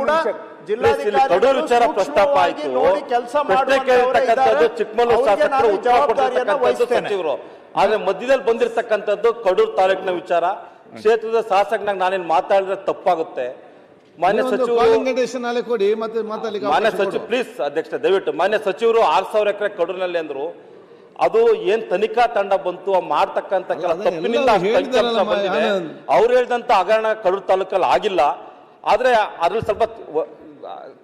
ಕೂಡ ಜಿಲ್ಲಾಧಿಕಾರಿ ಕಡೂರು ವಿಚಾರ ಪ್ರಸ್ತಾಪ ಆಯ್ತು. ಕೆಲಸ ಪ್ರಶ್ನೆ ಕೇಳಿರ್ತಕ್ಕಂಥದ್ದು ಚಿಕ್ಕಮಗಳೂರು ಶಾಸಕರು ಉತ್ತರ ಕೊಡ್ತಿರ್ತಕ್ಕಂಥದ್ದು ಸಚಿವರು. ಆದ್ರೆ ಮಧ್ಯದಲ್ಲಿ ಬಂದಿರತಕ್ಕಂಥದ್ದು ಕಡೂರು ತಾಲೂಕಿನ ವಿಚಾರ. ಕ್ಷೇತ್ರದ ಶಾಸಕನಾಗ ನಾನೇನು ಮಾತಾಡಿದ್ರೆ ತಪ್ಪಾಗುತ್ತೆ. ಮಾನ್ಯ ಸಚಿವರು ಕಾಲಿಂಗ್ ಕೊಡಿ ಮತ್ತೆ ಮಾನ್ಯ ಸಚಿವ. ಪ್ಲೀಸ್ ಅಧ್ಯಕ್ಷ ದಯವಿಟ್ಟು. ಮಾನ್ಯ ಸಚಿವರು ಆರ್ ಸಾವಿರ ಎಕರೆ ಕಡೂರಿನಲ್ಲಿ ಅಂದ್ರು ಅದು ಏನ್ ತನಿಖಾ ತಂಡ ಬಂತು ಆ ಮಾಡ್ತಕ್ಕಂತ ಕೆಲ ಅದನ್ನ ತಪ್ಪಿನಿಂದ. ಅವ್ರು ಹೇಳಿದಂತ ಹಗರಣ ಕಡೂರು ತಾಲೂಕಲ್ಲಿ ಆಗಿಲ್ಲ. ಆದ್ರೆ ಅದ್ರಲ್ಲಿ ಸ್ವಲ್ಪ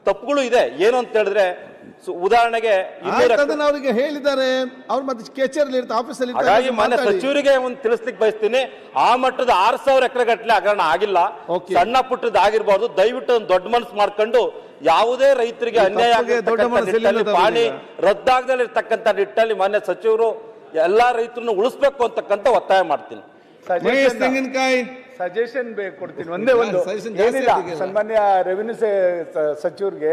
ತಪ್ಪುಗಳು ಇದೆ. ಏನು ಅಂತ ಹೇಳಿದ್ರೆ ಸು- ಉದಾಹರಣೆಗೆ ಅವರಿಗೆ ಹೇಳಿದ್ದಾರೆ. ಅವ್ರು ಮತ್ತೆ ಇರ್ತಾರೆ ಆಫೀಸಲ್ಲಿ ಹಾಗಾಗಿ ಮಾನ್ಯ ಸಚಿವರಿಗೆ ಒಂದು ತಿಳಿಸ್ಲಿಕ್ಕೆ ಬಯಸ್ತೀನಿ. ಆ ಮಟ್ಟದ ಆರ್ ಸಾವಿರ ಎಕರೆ ಗಟ್ಟಲೆ ಹಗರಣ ಆಗಿಲ್ಲ. ಸಣ್ಣ ಪುಟ್ಟದ ಆಗಿರ್ಬಾರ್ದು ದಯವಿಟ್ಟು ಒಂದು ದೊಡ್ಡ ಮನಸ್ಸು ಮಾಡ್ಕೊಂಡು ಯಾವುದೇ ರೈತರಿಗೆ ಅನ್ಯಾಯ ಪಾಣಿ ರದ್ದಾಗದಲ್ಲಿ ಇರ್ತಕ್ಕಂಥ ನಿಟ್ಟಲ್ಲಿ ಮಾನ್ಯ ಸಚಿವರು ಎಲ್ಲಾ ರೈತರನ್ನು ಉಳಿಸ್ಬೇಕು ಅಂತಕ್ಕಂಥ ಒತ್ತಾಯ ಮಾಡ್ತೀನಿ. ತೆಂಗಿನಕಾಯಿ. ಸಜೆಷನ್ ಬೇಕು ಕೊಡ್ತೀನಿ. ಒಂದೇ ಒಂದು. ಏನಿಲ್ಲ ಸನ್ಮಾನ್ಯ ರೆವಿನ್ಯೂ ಸಚಿವರಿಗೆ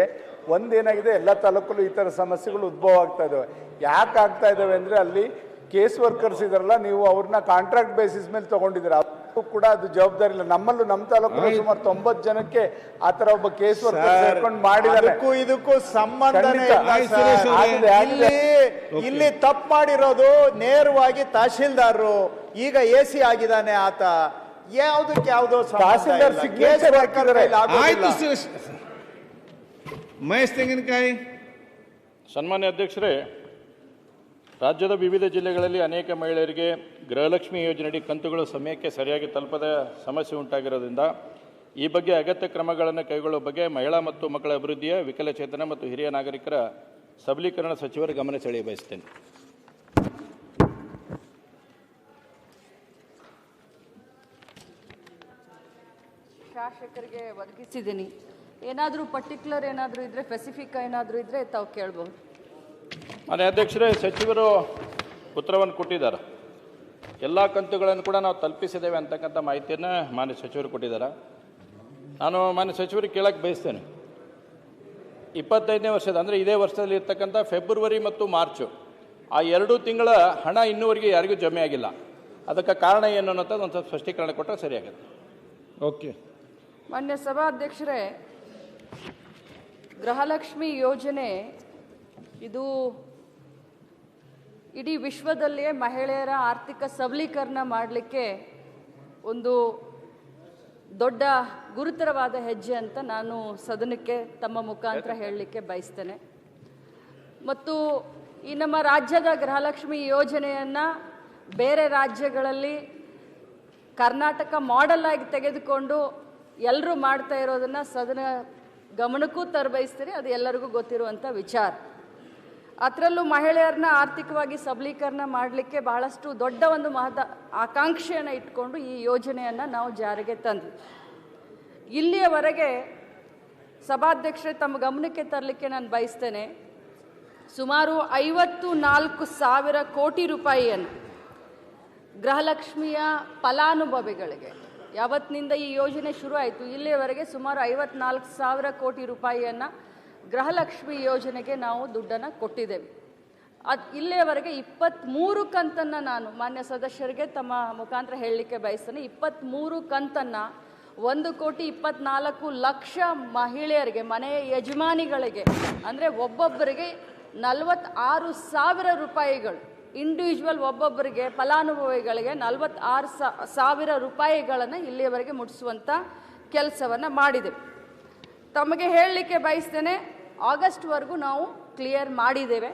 ಒಂದೇನಾಗಿದೆ ಎಲ್ಲ ತಾಲೂಕಲ್ಲೂ ಈ ಥರ ಸಮಸ್ಯೆಗಳು ಉದ್ಭವ ಆಗ್ತಾ ಇದ್ದಾವೆ ಯಾಕೆ ಆಗ್ತಾ ಇದ್ದಾವೆ ಅಂದರೆ ಅಲ್ಲಿ ಕೇಸ್ ವರ್ಕರ್ಸ್ ಇದಾರಲ್ಲ ನೀವು ಅವ್ರನ್ನ ಕಾಂಟ್ರಾಕ್ಟ್ ಬೇಸಿಸ್ ಮೇಲೆ ತೊಗೊಂಡಿದ್ದೀರಾ. ಅವ್ರಿಗೂ ಕೂಡ ಅದು ಜವಾಬ್ದಾರಿ ಇಲ್ಲ. ನಮ್ಮಲ್ಲೂ ನಮ್ಮ ತಾಲೂಕಲ್ಲೂ ಸುಮಾರು ತೊಂಬತ್ತು ಜನಕ್ಕೆ ಆ ಥರ ಒಬ್ಬ ಕೇಸ್ ವರ್ಕರ್ ಸೇರ್ಕೊಂಡು ಮಾಡಿದ್ದಾರೆ. ಇದಕ್ಕೂ ಸಂಬಂಧನೇ. ಇಲ್ಲಿ ಇಲ್ಲಿ ತಪ್ಪು ಮಾಡಿರೋದು ನೇರವಾಗಿ ತಹಶೀಲ್ದಾರರು. ಈಗ ಎ ಸಿ ಆಗಿದ್ದಾನೆ ಆತ. ಯಾವ್ದಕ್ಕೆ ಯಾವ್ದೋ ತಹಸೀಲ್ದಾರ್ ಹಾಕಿದ್ದಾರೆ. ಆಯ್ತು ಮಹೇಶ್ ತೆಂಗಿನಕಾಯಿ. ಸನ್ಮಾನ್ಯ ಅಧ್ಯಕ್ಷರೇ ರಾಜ್ಯದ ವಿವಿಧ ಜಿಲ್ಲೆಗಳಲ್ಲಿ ಅನೇಕ ಮಹಿಳೆಯರಿಗೆ ಗೃಹಲಕ್ಷ್ಮಿ ಯೋಜನೆಯಡಿ ಕಂತುಗಳು ಸಮಯಕ್ಕೆ ಸರಿಯಾಗಿ ತಲುಪದ ಸಮಸ್ಯೆ ಉಂಟಾಗಿರೋದ್ರಿಂದ ಈ ಬಗ್ಗೆ ಅಗತ್ಯ ಕ್ರಮಗಳನ್ನು ಕೈಗೊಳ್ಳುವ ಬಗ್ಗೆ ಮಹಿಳಾ ಮತ್ತು ಮಕ್ಕಳ ಅಭಿವೃದ್ಧಿಯ ವಿಕಲಚೇತನ ಮತ್ತು ಹಿರಿಯ ನಾಗರಿಕರ ಸಬಲೀಕರಣ ಸಚಿವರ ಗಮನ ಸೆಳೆಯ ಬಯಸ್ತೇನೆ ಶಾಸಕರಿಗೆ ಒದಗಿಸಿದ್ದೀನಿ. ಏನಾದರೂ ಪರ್ಟಿಕ್ಯುಲರ್ ಏನಾದರೂ ಇದ್ರೆ ಸ್ಪೆಸಿಫಿಕ್ ಏನಾದರೂ ಇದ್ರೆ ತಾವು ಕೇಳ್ಬೋದು. ಮಾನ್ಯ ಅಧ್ಯಕ್ಷರೇ ಸಚಿವರು ಉತ್ತರವನ್ನು ಕೊಟ್ಟಿದ್ದಾರೆ. ಎಲ್ಲ ಕಂತುಗಳನ್ನು ಕೂಡ ನಾವು ತಲುಪಿಸಿದ್ದೇವೆ ಅಂತಕ್ಕಂಥ ಮಾಹಿತಿಯನ್ನು ಮಾನ್ಯ ಸಚಿವರು ಕೊಟ್ಟಿದ್ದಾರೆ. ನಾನು ಮಾನ್ಯ ಸಚಿವರಿಗೆ ಕೇಳಕ್ಕೆ ಬಯಸ್ತೇನೆ. ಇಪ್ಪತ್ತೈದನೇ ವರ್ಷದ ಅಂದರೆ ಇದೇ ವರ್ಷದಲ್ಲಿ ಇರ್ತಕ್ಕಂಥ ಫೆಬ್ರವರಿ ಮತ್ತು ಮಾರ್ಚು ಆ ಎರಡು ತಿಂಗಳ ಹಣ ಇನ್ನೂವರೆಗೆ ಯಾರಿಗೂ ಜಮೆ ಆಗಿಲ್ಲ ಅದಕ್ಕೆ ಕಾರಣ ಏನು ಅನ್ನೋದು ಒಂದು ಸ್ವಲ್ಪ ಸ್ಪಷ್ಟೀಕರಣ ಕೊಟ್ಟರೆ ಸರಿಯಾಗುತ್ತೆ. ಓಕೆ. ಮಾನ್ಯ ಸಭಾಧ್ಯಕ್ಷರೇ, ಗೃಹಲಕ್ಷ್ಮಿ ಯೋಜನೆ, ಇದು ಇಡೀ ವಿಶ್ವದಲ್ಲಿಯೇ ಮಹಿಳೆಯರ ಆರ್ಥಿಕ ಸಬಲೀಕರಣ ಮಾಡಲಿಕ್ಕೆ ಒಂದು ದೊಡ್ಡ ಗುರುತರವಾದ ಹೆಜ್ಜೆ ಅಂತ ನಾನು ಸದನಕ್ಕೆ ತಮ್ಮ ಮುಖಾಂತರ ಹೇಳಲಿಕ್ಕೆ ಬಯಸ್ತೇನೆ. ಮತ್ತು ಈ ನಮ್ಮ ರಾಜ್ಯದ ಗೃಹಲಕ್ಷ್ಮಿ ಯೋಜನೆಯನ್ನು ಬೇರೆ ರಾಜ್ಯಗಳಲ್ಲಿ ಕರ್ನಾಟಕ ಮಾಡೆಲ್ ಆಗಿ ತೆಗೆದುಕೊಂಡು ಎಲ್ಲರೂ ಮಾಡ್ತಾ ಇರೋದನ್ನು ಸದನ ಗಮನಕ್ಕೂ ತರಬಯಸ್ತೀನಿ ಅದು ಎಲ್ಲರಿಗೂ ಗೊತ್ತಿರುವಂಥ ವಿಚಾರ. ಅದರಲ್ಲೂ ಮಹಿಳೆಯರನ್ನ ಆರ್ಥಿಕವಾಗಿ ಸಬಲೀಕರಣ ಮಾಡಲಿಕ್ಕೆ ಬಹಳಷ್ಟು ದೊಡ್ಡ ಒಂದು ಮಹದ ಆಕಾಂಕ್ಷೆಯನ್ನು ಇಟ್ಕೊಂಡು ಈ ಯೋಜನೆಯನ್ನು ನಾವು ಜಾರಿಗೆ ತಂದ್ವಿ. ಇಲ್ಲಿಯವರೆಗೆ ಸಭಾಧ್ಯಕ್ಷರೇ ತಮ್ಮ ಗಮನಕ್ಕೆ ತರಲಿಕ್ಕೆ ನಾನು ಬಯಸ್ತೇನೆ, ಸುಮಾರು ಐವತ್ತು ನಾಲ್ಕು ಸಾವಿರ ಕೋಟಿ ರೂಪಾಯಿಯನ್ನು ಗೃಹಲಕ್ಷ್ಮಿಯ ಫಲಾನುಭವಿಗಳಿಗೆ ಯಾವತ್ತಿನಿಂದ ಈ ಯೋಜನೆ ಶುರು ಆಯಿತು ಇಲ್ಲಿಯವರೆಗೆ ಸುಮಾರು ಐವತ್ನಾಲ್ಕು ಸಾವಿರ ಕೋಟಿ ರೂಪಾಯಿಯನ್ನು ಗೃಹಲಕ್ಷ್ಮಿ ಯೋಜನೆಗೆ ನಾವು ದುಡ್ಡನ್ನು ಕೊಟ್ಟಿದ್ದೇವೆ. ಅದು ಇಲ್ಲಿಯವರೆಗೆ ಇಪ್ಪತ್ತ್ಮೂರು ಕಂತನ್ನು ನಾನು ಮಾನ್ಯ ಸದಸ್ಯರಿಗೆ ತಮ್ಮ ಮುಖಾಂತರ ಹೇಳಲಿಕ್ಕೆ ಬಯಸ್ತೇನೆ. ಇಪ್ಪತ್ತ್ಮೂರು ಕಂತನ್ನು ಒಂದು ಕೋಟಿ ಇಪ್ಪತ್ನಾಲ್ಕು ಲಕ್ಷ ಮಹಿಳೆಯರಿಗೆ ಮನೆಯ ಯಜಮಾನಿಗಳಿಗೆ, ಅಂದರೆ ಒಬ್ಬೊಬ್ಬರಿಗೆ ನಲವತ್ತಾರು ಸಾವಿರ ರೂಪಾಯಿಗಳು ಇಂಡಿವಿಜುವಲ್ ಒಬ್ಬೊಬ್ಬರಿಗೆ ಫಲಾನುಭವಿಗಳಿಗೆ ನಲವತ್ತಾರು ಸಾವಿರ ರೂಪಾಯಿಗಳನ್ನು ಇಲ್ಲಿಯವರೆಗೆ ಮುಟ್ಟಿಸುವಂಥ ಕೆಲಸವನ್ನು ಮಾಡಿದೆ. ತಮಗೆ ಹೇಳಲಿಕ್ಕೆ ಬಯಸ್ತೇನೆ, ಆಗಸ್ಟ್ವರೆಗೂ ನಾವು ಕ್ಲಿಯರ್ ಮಾಡಿದ್ದೇವೆ.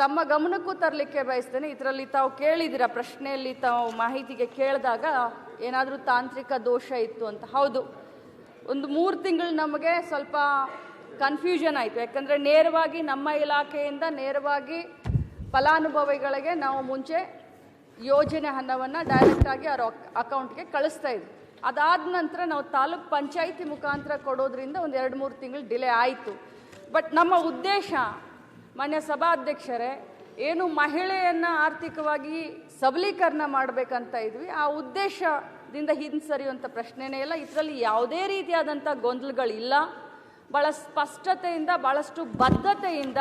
ತಮ್ಮ ಗಮನಕ್ಕೂ ತರಲಿಕ್ಕೆ ಬಯಸ್ತೇನೆ, ಇದರಲ್ಲಿ ತಾವು ಕೇಳಿದಿರ ಪ್ರಶ್ನೆಯಲ್ಲಿ ತಾವು ಮಾಹಿತಿಗೆ ಕೇಳಿದಾಗ ಏನಾದರೂ ತಾಂತ್ರಿಕ ದೋಷ ಇತ್ತು ಅಂತ. ಹೌದು, ಒಂದು ಮೂರು ತಿಂಗಳು ನಮಗೆ ಸ್ವಲ್ಪ ಕನ್ಫ್ಯೂಷನ್ ಆಯಿತು. ಯಾಕಂದರೆ ನೇರವಾಗಿ ನಮ್ಮ ಇಲಾಖೆಯಿಂದ ನೇರವಾಗಿ ಫಲಾನುಭವಿಗಳಿಗೆ ನಾವು ಮುಂಚೆ ಯೋಜನೆ ಹಣವನ್ನು ಡೈರೆಕ್ಟಾಗಿ ಅವ್ರ ಅಕೌಂಟ್ಗೆ ಕಳಿಸ್ತಾ ಇದ್ವಿ. ಅದಾದ ನಂತರ ನಾವು ತಾಲೂಕ್ ಪಂಚಾಯಿತಿ ಮುಖಾಂತರ ಕೊಡೋದ್ರಿಂದ ಒಂದು ಎರಡು ಮೂರು ತಿಂಗಳು ಡಿಲೇ ಆಯಿತು. ಬಟ್ ನಮ್ಮ ಉದ್ದೇಶ, ಮಾನ್ಯ ಸಭಾಧ್ಯಕ್ಷರೇ, ಏನು ಮಹಿಳೆಯನ್ನು ಆರ್ಥಿಕವಾಗಿ ಸಬಲೀಕರಣ ಮಾಡಬೇಕಂತ ಇದ್ವಿ. ಆ ಉದ್ದೇಶದಿಂದ ಹಿಂಸರಿಯುವಂಥ ಪ್ರಶ್ನೆನೇ ಇಲ್ಲ. ಇದರಲ್ಲಿ ಯಾವುದೇ ರೀತಿಯಾದಂಥ ಗೊಂದಲಗಳಿಲ್ಲ. ಭಾಳ ಸ್ಪಷ್ಟತೆಯಿಂದ ಭಾಳಷ್ಟು ಬದ್ಧತೆಯಿಂದ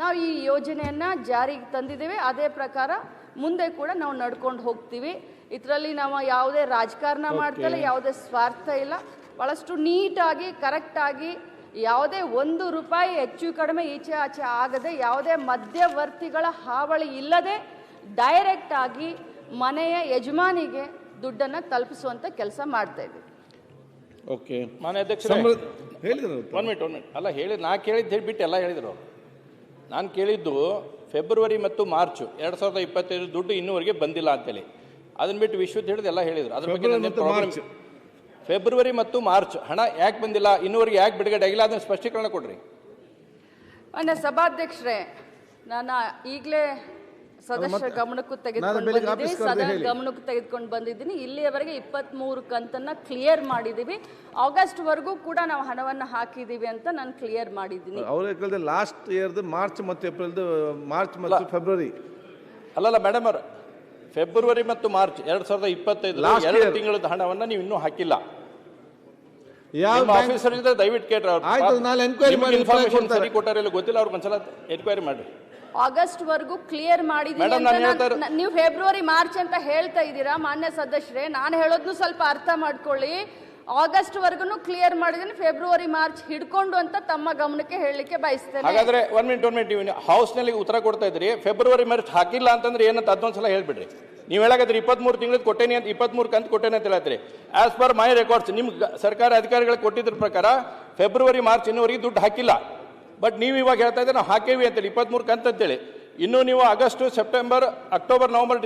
ನಾವು ಈ ಯೋಜನೆಯನ್ನು ಜಾರಿಗೆ ತಂದಿದ್ದೇವೆ. ಅದೇ ಪ್ರಕಾರ ಮುಂದೆ ಕೂಡ ನಾವು ನಡ್ಕೊಂಡು ಹೋಗ್ತೀವಿ. ಇದರಲ್ಲಿ ನಾವು ಯಾವುದೇ ರಾಜಕಾರಣ ಮಾಡ್ತಾ ಇಲ್ಲ ಯಾವುದೇ ಸ್ವಾರ್ಥ ಇಲ್ಲ. ಭಾಳಷ್ಟು ನೀಟಾಗಿ ಕರೆಕ್ಟಾಗಿ ಯಾವುದೇ ಒಂದು ರೂಪಾಯಿ ಹೆಚ್ಚು ಕಡಿಮೆ ಈಚೆ ಆಚೆ ಆಗದೆ ಯಾವುದೇ ಮಧ್ಯವರ್ತಿಗಳ ಹಾವಳಿ ಇಲ್ಲದೆ ಡೈರೆಕ್ಟಾಗಿ ಮನೆಯ ಯಜಮಾನಿಗೆ ದುಡ್ಡನ್ನು ತಲುಪಿಸುವಂಥ ಕೆಲಸ ಮಾಡ್ತಾ ಇದ್ದೀವಿ ಓಕೆ ಮಾನ್ಯ ಅಧ್ಯಕ್ಷ ಹೇಳಿದ್ರು ಒನ್ ಮಿನಿಟ್ ಒನ್ ಮಿನಿಟ್ ಅಲ್ಲ ಹೇಳಿ ನಾ ಕೇಳಿದ್ದು ಹೇಳಿಬಿಟ್ಟು ಎಲ್ಲ ಹೇಳಿದರು ನಾನು ಕೇಳಿದ್ದು ಫೆಬ್ರವರಿ ಮತ್ತು ಮಾರ್ಚ್ ಎರಡು ಸಾವಿರದ ಇಪ್ಪತ್ತೈದು ದುಡ್ಡು ಇನ್ನೂವರೆಗೆ ಬಂದಿಲ್ಲ ಅಂತೇಳಿ. ಅದನ್ನ ಬಿಟ್ಟು ವಿಶ್ವದ ಹಿಡಿದು ಎಲ್ಲ ಹೇಳಿದರು. ಅದ್ರ ಬಗ್ಗೆ ಫೆಬ್ರವರಿ ನನ್ನೇನ್ ಮತ್ತು ಮಾರ್ಚ್. ಫೆಬ್ರವರಿ ಮತ್ತು ಮಾರ್ಚ್ ಹಣ ಯಾಕೆ ಬಂದಿಲ್ಲ ಇನ್ನೂವರೆಗೆ ಯಾಕೆ ಬಿಡುಗಡೆ ಆಗಿಲ್ಲ ಅದನ್ನ ಸ್ಪಷ್ಟೀಕರಣ ಕೊಡ್ರಿ. ಅಣ್ಣ ಸಭಾಧ್ಯಕ್ಷರೇ ನಾನು ಈಗಲೇ ಸದಸ್ಯರ ಗಮನಕ್ಕೂ ತೆಗೆದುಕೊಂಡು ಬಂದಿದ್ದೀನಿ ಸದನ ಗಮನಕ್ಕೂ ತೆಗೆದುಕೊಂಡು ಬಂದಿದ್ದೀನಿ. ಇಲ್ಲಿಯವರೆಗೆ ಇಪ್ಪತ್ತ್ಮೂರು ಕಂತನ್ನ ಕ್ಲಿಯರ್ ಮಾಡಿದ್ದೀವಿ ಆಗಸ್ಟ್ವರೆಗೂ ಕೂಡ ನಾವು ಹಣವನ್ನು ಹಾಕಿದ್ದೀವಿ ಅಂತ ನಾನು ಕ್ಲಿಯರ್ ಮಾಡಿದ್ದೀನಿ. ಅವ್ರ ಲಾಸ್ಟ್ ಇಯರ್ದು ಮಾರ್ಚ್ ಮತ್ತು ಏಪ್ರಿಲ್ದು ಮಾರ್ಚ್ ಮತ್ತು ಫೆಬ್ರವರಿ ಅಲ್ಲಲ್ಲ ಮೇಡಮ್ ಅವರು ಫೆಬ್ರವರಿ ಮತ್ತು ಮಾರ್ಚ್ ಎರಡ್ ಸಾವಿರದ ಇಪ್ಪತ್ತೈದು ಎರಡು ತಿಂಗಳ ತಿಂಗಳದ ಹಣವನ್ನ ನೀವು ಇನ್ನೂ ಹಾಕಿಲ್ಲ. ಆಫೀಸರ್ ಇದ್ರೆ ದಯವಿಟ್ಟು ಕೇಳ್ರಿ ಅವ್ರು. ಮಾಡಿ ಇನ್ಫಾರ್ಮೇಶನ್ ಸರಿ ಕೊಟ್ಟಾರ ಇಲ್ಲ ಗೊತ್ತಿಲ್ಲ ಅವ್ರಿಗೆ ಒಂದ್ಸಲ ಎನ್ಕ್ವೈರಿ ಮಾಡ್ರಿ ಆಗಸ್ಟ್ವರೆಗೂ ಕ್ಲಿಯರ್ ಮಾಡಿದ್ದೀನಿ Madam, ಅಂತ ನಾನು ನಾನ್- ಹೇಳ್ತಾ ಇರೋ- ನ- ನೀವು ಫೆಬ್ರವರಿ ಮಾರ್ಚ್ ಅಂತ ಹೇಳ್ತಾ ಇದ್ದೀರಾ ಮಾನ್ಯ ಸದಸ್ಯರೇ? ನಾನು ಹೇಳೋದನ್ನು ಸ್ವಲ್ಪ ಅರ್ಥ ಮಾಡ್ಕೊಳ್ಳಿ. ಆಗಸ್ಟ್ ವರೆಗೂ ಕ್ಲಿಯರ್ ಮಾಡಿದೀನಿ ಫೆಬ್ರವರಿ ಮಾರ್ಚ್ ಹಿಡ್ಕೊಂಡು ಅಂತ ತಮ್ಮ ಗಮನಕ್ಕೆ ಹೇಳಲಿಕ್ಕೆ ಬಯಸ್ತೇನೆ. ಹಾಗಾದ್ರೆ ಒನ್ ಮಿನಿಟ್ ಒನ್ ಮಿನಿಟ್ ನೀವು ಹೌಸ್ನಲ್ಲಿ ಉತ್ತರ ಕೊಡ್ತಾ ಇದ್ರಿ ಫೆಬ್ರವರಿ ಮಾರ್ಚ್ ಹಾಕಿಲ್ಲ ಅಂತಂದ್ರೆ ಏನಂತ ಅದೊಂದ್ಸಲ ಹೇಳ್ಬಿಡ್ರಿ. ನೀವು ಹೇಳಾಕತ್ರಿ ಇಪ್ಪತ್ಮೂರು ತಿಂಗಳದ ಕೊಟ್ಟೇನಿ ಅಂತ ಇಪ್ಪತ್ಮೂರು ಕಂತ ಕೊಟ್ಟೇನೆ ಅಂತ ಹೇಳತ್ರಿ. ಆಸ್ ಪರ್ ಮೈ ರೆಕಾರ್ಡ್ಸ್ ನಿಮ್ಗೆ ಸರ್ಕಾರ ಅಧಿಕಾರಿಗಳಿಗೆ ಕೊಟ್ಟಿದ್ರ ಪ್ರಕಾರ ಫೆಬ್ರವರಿ ಮಾರ್ಚ್ ಇನ್ನೂವರೆಗೆ ದುಡ್ಡು ಹಾಕಿಲ್ಲ. ಬಟ್ ನೀವು ಇವಾಗ ಹೇಳ್ತಾ ಇದ್ದೀರಿ ನಾವು ಹಾಕೇವಿ ಅಂತೇಳಿ ಇಪ್ಪತ್ತ್ಮೂರು ಕಂತಂತೇಳಿ ಅಂತೇಳಿ. ಇನ್ನು ನೀವು August September October November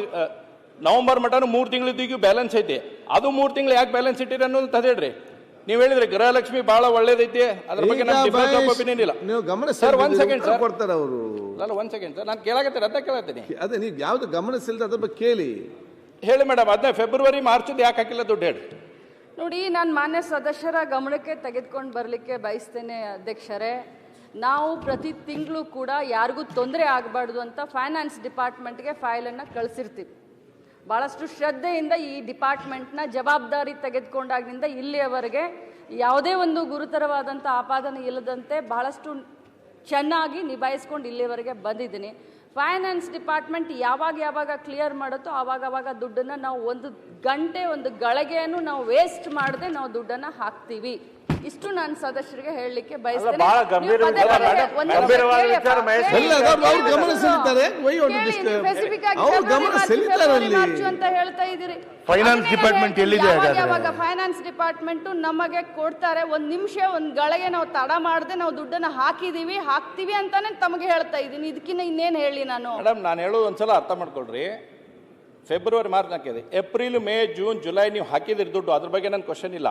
November mutton ಮೂರು ತಿಂಗಳಿದ್ದೀಗೂ ಬ್ಯಾಲೆನ್ಸ್ ಐತಿ. ಅದು ಮೂರು ತಿಂಗಳು ಯಾಕೆ ಬ್ಯಾಲೆನ್ಸ್ ಇಟ್ಟಿರಿ ಅನ್ನೋದು ಅಂತ ಹೇಳ್ರಿ. ನೀವು ಹೇಳಿದ್ರೆ ಗೃಹಲಕ್ಷ್ಮಿ ಬಹಳ ಒಳ್ಳೇದೈತಿ ಅದ್ರ ಬಗ್ಗೆ ನಮ್ಗೆ ಡಿಫರೆನ್ಸ್ ಆಫ್ ಒಪಿನಿಯನ್ ಇಲ್ಲ. ನೀವು ಗಮನ ಸರ್ ಒಂದ್ ಸೆಕೆಂಡ್ ಸರ್ ಕೊಡ್ತಾರೆ ಅವರು. ಅಲ್ಲ ಒನ್ ಸೆಕೆಂಡ್ ಸರ್ ನಾನು ಕೇಳಾಕತ್ತೀನಿ ಅದ ಕೇಳತ್ತೀನಿ ಅದೇ ನೀವು ಯಾವ್ದು ಗಮನಿಸಿಲ್ದ ಅದ್ರ ಬಗ್ಗೆ ಕೇಳಿ. ಹೇಳಿ ಮೇಡಮ್ ಅದನ್ನ ಫೆಬ್ರವರಿ ಮಾರ್ಚ್ ಯಾಕೆ ಹಾಕಿಲ್ಲ ದುಡ್ಡು ಹೇಳಿ ನೋಡಿ ನಾನು ಮಾನ್ಯ ಸದಸ್ಯರ ಗಮನಕ್ಕೆ ತೆಗೆದುಕೊಂಡು ಬರಲಿಕ್ಕೆ ಬಯಸ್ತೇನೆ ಅಧ್ಯಕ್ಷರೇ. ನಾವು ಪ್ರತಿ ತಿಂಗಳು ಕೂಡ ಯಾರಿಗೂ ತೊಂದರೆ ಆಗಬಾರ್ದು ಅಂತ ಫೈನಾನ್ಸ್ ಡಿಪಾರ್ಟ್ಮೆಂಟ್ಗೆ ಫೈಲನ್ನು ಕಳಿಸಿರ್ತೀವಿ. ಭಾಳಷ್ಟು ಶ್ರದ್ಧೆಯಿಂದ ಈ ಡಿಪಾರ್ಟ್ಮೆಂಟ್ನ ಜವಾಬ್ದಾರಿ ತೆಗೆದುಕೊಂಡಾಗಿನಿಂದ ಇಲ್ಲಿಯವರೆಗೆ ಯಾವುದೇ ಒಂದು ಗುರುತರವಾದಂಥ ಆಪಾದನೆ ಇಲ್ಲದಂತೆ ಬಹಳಷ್ಟು ಚೆನ್ನಾಗಿ ನಿಭಾಯಿಸ್ಕೊಂಡು ಇಲ್ಲಿಯವರೆಗೆ ಬಂದಿದ್ದೀನಿ. ಫೈನಾನ್ಸ್ ಡಿಪಾರ್ಟ್ಮೆಂಟ್ ಯಾವಾಗ ಯಾವಾಗ ಕ್ಲಿಯರ್ ಮಾಡುತ್ತೋ ಆವಾಗ ಆವಾಗ ದುಡ್ಡನ್ನು ನಾವು ಒಂದು ಗಂಟೆ, ಒಂದು ಗಳಿಗೆಯನ್ನು ನಾವು ವೇಸ್ಟ್ ಮಾಡದೆ ನಾವು ದುಡ್ಡನ್ನು ಹಾಕ್ತೀವಿ. ಇಷ್ಟು ನಾನು ಸದಸ್ಯರಿಗೆ ಹೇಳಲಿಕ್ಕೆ ಬಯಸ್ತೇನೆ ಬಹಳ ನೀವು ಗಂಭೀರ ಪದೇ. ಗಂಭೀರವಾದ ವಿಚಾರ ಮಹೇಶ್. ಕೇಳಿ. ಎಲ್ಲ ಅದು ಅವ್ರು ಗಮನ ಸೆಳೀತಾರೆ. Why you want to ಕೇಳಿ, disturb? specific ಆಗಿ ಅವ್ರು ಫೆಬ್ರವರಿ ಗಮನ ಮಾರ್ಚ್, ಸೆಳೀತಾರೆ ಫೆಬ್ರವರಿ ಅಲ್ಲಿ. ಮಾರ್ಚ್ ಅಂತ ಹೇಳ್ತಾ ಇದ್ದೀರಿ Finance ಅದನ್ನೇ department ಹೇಳ್ತೀನಿ, ಎಲ್ಲಿದೆ ಯಾವಾಗ ಹಾಗಾದ್ರೆ? ಯಾವಾಗ ಫೈನಾನ್ಸ್ ಡಿಪಾರ್ಟ್ಮೆಂಟ್ ನಮಗೆ ಕೊಡ್ತಾರೆ ಒಂದ್ ನಿಮಿಷ ಒಂದ್ ಗಳಿಗೆ ನಾವು ತಡ ಮಾಡದೆ ನಾವು ದುಡ್ಡನ್ನ ಹಾಕಿದೀವಿ ಹಾಕ್ತಿವಿ ಅಂತಾನೆ ತಮಗೆ ಹೇಳ್ತಾ ಇದೀನಿ ಇದಕ್ಕಿಂತ ಇನ್ನೇನ್ ಹೇಳಿ ನಾನು ಮೇಡಮ್ ನಾನು ಹೇಳೋದು ಒಂದ್ಸಲ ಅರ್ಥ ಮಾಡ್ಕೊಳ್ರಿ ಫೆಬ್ರವರಿ ಮಾರ್ಚ್ ಹಾಕಿದೆ ಏಪ್ರಿಲ್ ಮೇ ಜೂನ್ ಜುಲೈ ನೀವು ಹಾಕಿದಿರಿ ದುಡ್ಡು ಅದ್ರ ಬಗ್ಗೆ ನನ್ನ ಕ್ವಶನ್ ಇಲ್ಲ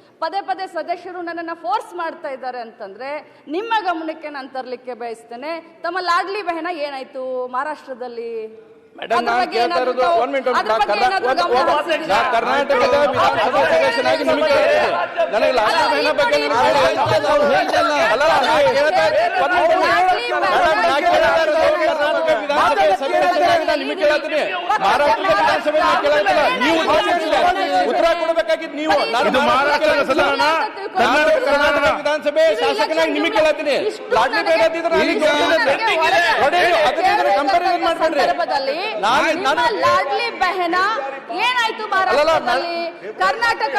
ಪದೇ ಪದೇ ಸದಸ್ಯರು ನನ್ನನ್ನು ಫೋರ್ಸ್ ಮಾಡ್ತಾ ಇದ್ದಾರೆ ಅಂತಂದರೆ ನಿಮ್ಮ ಗಮನಕ್ಕೆ ನಾನು ತರಲಿಕ್ಕೆ ಬಯಸ್ತೇನೆ. ತಮ್ಮ ಲಾಡ್ಲಿ ಬಹನ ಏನಾಯ್ತು? ಮಹಾರಾಷ್ಟ್ರದಲ್ಲಿ ಮೇಡಮ್ ನಾನು ಬಗ್ಗೆ ಕೇಳ್ತಾ ಇರೋದು ಮಿನಿಟ್? ಕರ್ನಾಟಕದ ವಿಧಾನಸಭಾ ಸದಸ್ಯನಾಗಿ ನಿಮಗೆ. ನನಗೆ ಲಾಸ್ಟ್ ಬಗ್ಗೆ ವಿಧಾನಸಭೆ ಮಹಾರಾಷ್ಟ್ರ ನೀವು. ಉತ್ತರ ಕೊಡಬೇಕಾಗಿದ್ದು ನೀವು ನಾನು ಮಹಾರಾಷ್ಟ್ರ ಕರ್ನಾಟಕ ಕರ್ನಾಟಕ ವಿಧಾನಸಭೆ ಶಾಸಕನಾಗಿ ನಿಮಗೆ ಕೇಳತ್ತೀನಿ ಈಗ- ನೋಡಿ, ಲಾಡ್ಲಿ ಬೆಹನ ಏನಾಯ್ತು ಮಹಾರಾಷ್ಟ್ರದಲ್ಲಿ ಕರ್ನಾಟಕ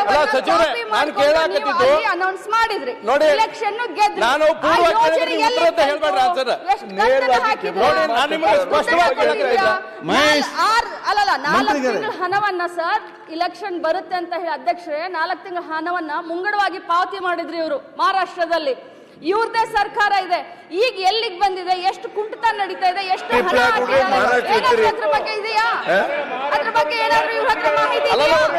ಅನೌನ್ಸ್ ಮಾಡಿದ್ರಿ. ನೋಡಿ, ಎಲೆಕ್ಷನ್ ಗೆದ್ರಿ. ನಾನು ಪೂರ್ವ ಅಂತ? ಹೇಳ್ಬೇಡ್ರಿ ಹಾಕಿದ್ರು? ನೋಡಿ, ನಾನು ನಿಮಗೆ ಸ್ಪಷ್ಟವಾಗಿ ಅಲ್ಲಲ್ಲ ನಾಲ್ಕು ತಿಂಗಳ ಹಣವನ್ನ ಸರ್ ಇಲೆಕ್ಷನ್ ಬರುತ್ತೆ ಅಂತ ಹೇಳಿ ಅಧ್ಯಕ್ಷರೇ ನಾಲ್ಕು ತಿಂಗಳ ಹಣವನ್ನ ಮುಂಗಡವಾಗಿ ಪಾವತಿ ಮಾಡಿದ್ರಿ ಇವರು ಮಹಾರಾಷ್ಟ್ರದಲ್ಲಿ. ಇವ್ರದೇ ಸರ್ಕಾರ ಇದೆ ಈಗ ಎಲ್ಲಿಗೆ ಬಂದಿದೆ ಎಷ್ಟು ಕುಂಠಿತ ನಡೀತಾ ಇದೆ ಎಷ್ಟು ಹಣ ಏನಾದ್ರೂ ಅದ್ರ ಬಗ್ಗೆ ಇದೆಯಾ ಅದ್ರ ಬಗ್ಗೆ ಏನಾದ್ರೂ ಇವ್ರ ಹತ್ರ ಮಾಹಿತಿ ಇದೆಯಾ ಮೇಡಮ್.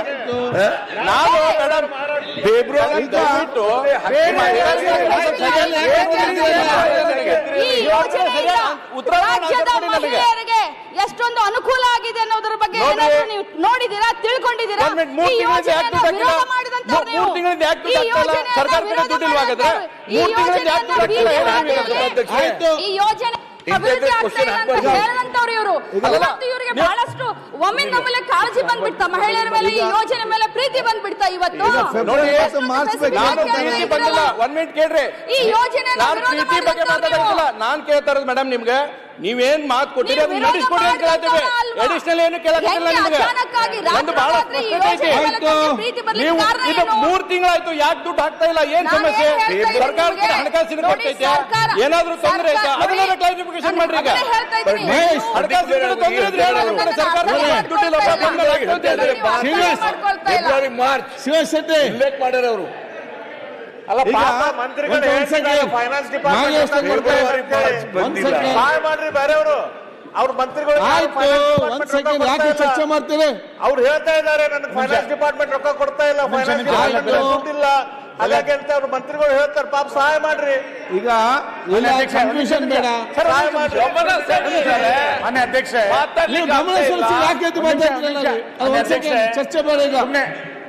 ಮಹಿಳೆಯರಿಗೆ ಎಷ್ಟೊಂದು ಅನುಕೂಲ ಆಗಿದೆ ಅನ್ನೋದ್ರ ಬಗ್ಗೆ ಏನಾದ್ರೂ ನೀವು ನೋಡಿದೀರಾ ತಿಳ್ಕೊಂಡಿದ್ದೀರಾ ಈ ಯೋಜನೆಯನ್ನ? ವಿರೋಧ ಮೂರ್ ನೀವು. ಈ? ಯೋಜನೆಯನ್ನ ವಿರೋಧ? ಮಾಡಿದಂತವ್ರು. ಈ ಯೋಜನೆ ಅಭಿವೃದ್ಧಿ ಆಗ್ತಾ ಇಲ್ಲ ಅಂತ. ಹೇಳದಂತವ್ರು ಇವರು. ಇವತ್ತು ಇವರಿಗೆ ಬಹಳಷ್ಟು ಒಮ್ಮಿಂದ ಮೇಲೆ ಕಾಳಜಿ ಬಂದ್ಬಿಡ್ತಾ ಮಹಿಳೆಯರ ಮೇಲೆ ಈ ಯೋಜನೆ ಮೇಲೆ ಪ್ರೀತಿ ಬಂದ್ಬಿಡ್ತಾ ಇವತ್ತು. ಈ ಯೋಜನೆ ನಾನು ಪ್ರೀತಿ ಬಗ್ಗೆ ಮಾತಾಡೋದಿಲ್ಲ. ನಾನ್ ಕೇಳ್ತಾ ಇರೋದು ಮೇಡಮ್ ನಿಮ್ಗೆ. ನೀವೇನ್ ಮಾತು ಕೊಟ್ಟಿರಿ ಅದನ್ನ ನೀವು ನಡೆಸ್ಕೊಡಿ ಅಂತ ಕೇಳ್ತೇವೆ? ಅಡಿಷನಲ್ ಏನು ಕೇಳಕ್ಕಿಲ್ಲ ನಿಮಗೆ? ಒಂದು ಬಹಳ ಸ್ಪಷ್ಟತೆ ಐತಿ. ನೀವು ಇದು? ಮೂರ್ ತಿಂಗಳಾಯ್ತು ಯಾಕೆ ದುಡ್ಡು ಹಾಕ್ತಾ ಇಲ್ಲ? ಏನ್ ಸಮಸ್ಯೆ? ಸರ್ಕಾರಕ್ಕೆ? ಹಣಕಾಸಿನ ಕೊಟ್ಟೈತೆ ಏನಾದ್ರೂ ತೊಂದರೆ ಐತಾ? ಅದನ್ನೆಲ್ಲ ನೋಡಿ, ಕ್ಲಾರಿಫಿಕೇಶನ್ ಮಾಡ್ರಿ ಈಗ. ಅದನ್ನೇ ಹಣಕಾಸಿನ ತೊಂದರೆ ಇದ್ರೆ ಹೇಳಿ ಸರ್ಕಾರ ದುಡ್ಡಿಲ್ಲ ಇಲ್ಲ. ಫೆಬ್ರವರಿ ಮಾರ್ಚ್ ಉಲ್ಲೇಖ ಮಾಡ್ಯಾರ ಅವರು ಅಲ್ಲ ಪಾಪ ಮಂತ್ರಿಗಳು ಹೇಳ್ತಿದ್ದಾರೆ, ಫೈನಾನ್ಸ್ ಡಿಪಾರ್ಟ್ಮೆಂಟ್. ಸಹಾಯ ಮಾಡ್ರಿ ಬೇರೆಯವರು. ಅವ್ರ ಮಂತ್ರಿಗಳು ಯಾಕೆ ಚರ್ಚೆ ಇಲ್ಲ. ಮಾಡ್ತೀರಿ? ಅವ್ರು ಹೇಳ್ತಾ ಇದ್ದಾರೆ ನನಗೆ ಫೈನಾನ್ಸ್ ಡಿಪಾರ್ಟ್ಮೆಂಟ್ ರೊಕ್ಕ ಕೊಡ್ತಾ ಇಲ್ಲ ಫೈನಾನ್ಸ್ ಡಿಪಾರ್ಟ್ಮೆಂಟ್. ದುಡ್ಡಿಲ್ಲ ಹಾಗಾಗಿ ಅಂತ ಅವ್ರ ಮಂತ್ರಿಗಳು ಹೇಳ್ತಾರೆ ಪಾಪ ಸಹಾಯ ಮಾಡ್ರಿ. ಈಗ ಕನ್ಫ್ಯೂಷನ್ ಬೇಡ. ಸಹಾಯ ಮಾಡ್ರಿ. ಅಧ್ಯಕ್ಷ. ಗಮನ ಯಾಕೆ ಚರ್ಚೆ ಬೇಡ ಈಗ.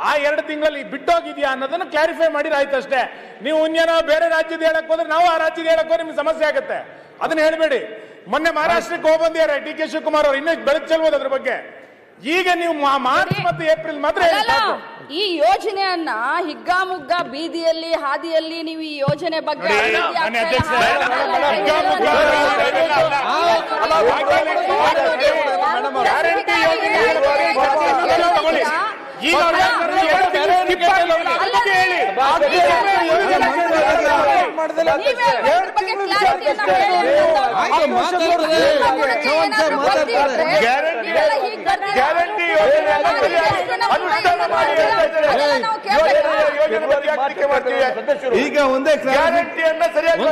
ಆ ಎರಡು ತಿಂಗಳಲ್ಲಿ ಬಿಟ್ಟೋಗಿದ್ಯಾ ಅನ್ನೋದನ್ನ ಕ್ಲಾರಿಫೈ ಮಾಡಿರಾಯ್ತು ಅಷ್ಟೇ ನೀವು ಇನ್ನೇನೋ ಬೇರೆ ರಾಜ್ಯದ ಹೇಳಕ್ ಹೋದ್ರೆ ನಾವು ಆ ರಾಜ್ಯದ ಹೇಳಕ್ ಹೋದ್ರೆ ನಿಮ್ಗೆ ಸಮಸ್ಯೆ ಆಗುತ್ತೆ. ಅದನ್ನ ಹೇಳಬೇಡಿ. ಮೊನ್ನೆ ಮಹಾರಾಷ್ಟ್ರಕ್ಕೆ ಹೋಗಿ ಬಂದಿದ್ದಾರೆ ಡಿ ಕೆ ಶಿವಕುಮಾರ್ ಅವರು ಇನ್ನೂ ಬೆಳಕು ಚೆಲ್ಬೋದು ಅದ್ರ ಬಗ್ಗೆ. ಈಗ ನೀವು ಮಾ- ಮಾರ್ಚ್ ಮತ್ತು ಏಪ್ರಿಲ್ ಮಾತ್ರ. ಈ ಯೋಜನೆಯನ್ನ ಹಿಗ್ಗಾಮುಗ್ಗ ಬೀದಿಯಲ್ಲಿ ಹಾದಿಯಲ್ಲಿ ನೀವು ಈ ಯೋಜನೆ ಬಗ್ಗೆ ಗ್ಯಾರಂಟಿ ಯೋಜನೆ ಗ್ಯಾರಂಟಿ ಯೋಜನೆ ಅನುಷ್ಠಾನ ಮಾಡಿ? ಈಗ ಒಂದೇ ಗ್ಯಾರಂಟಿಯನ್ನ ಸರಿಯಾಗಿ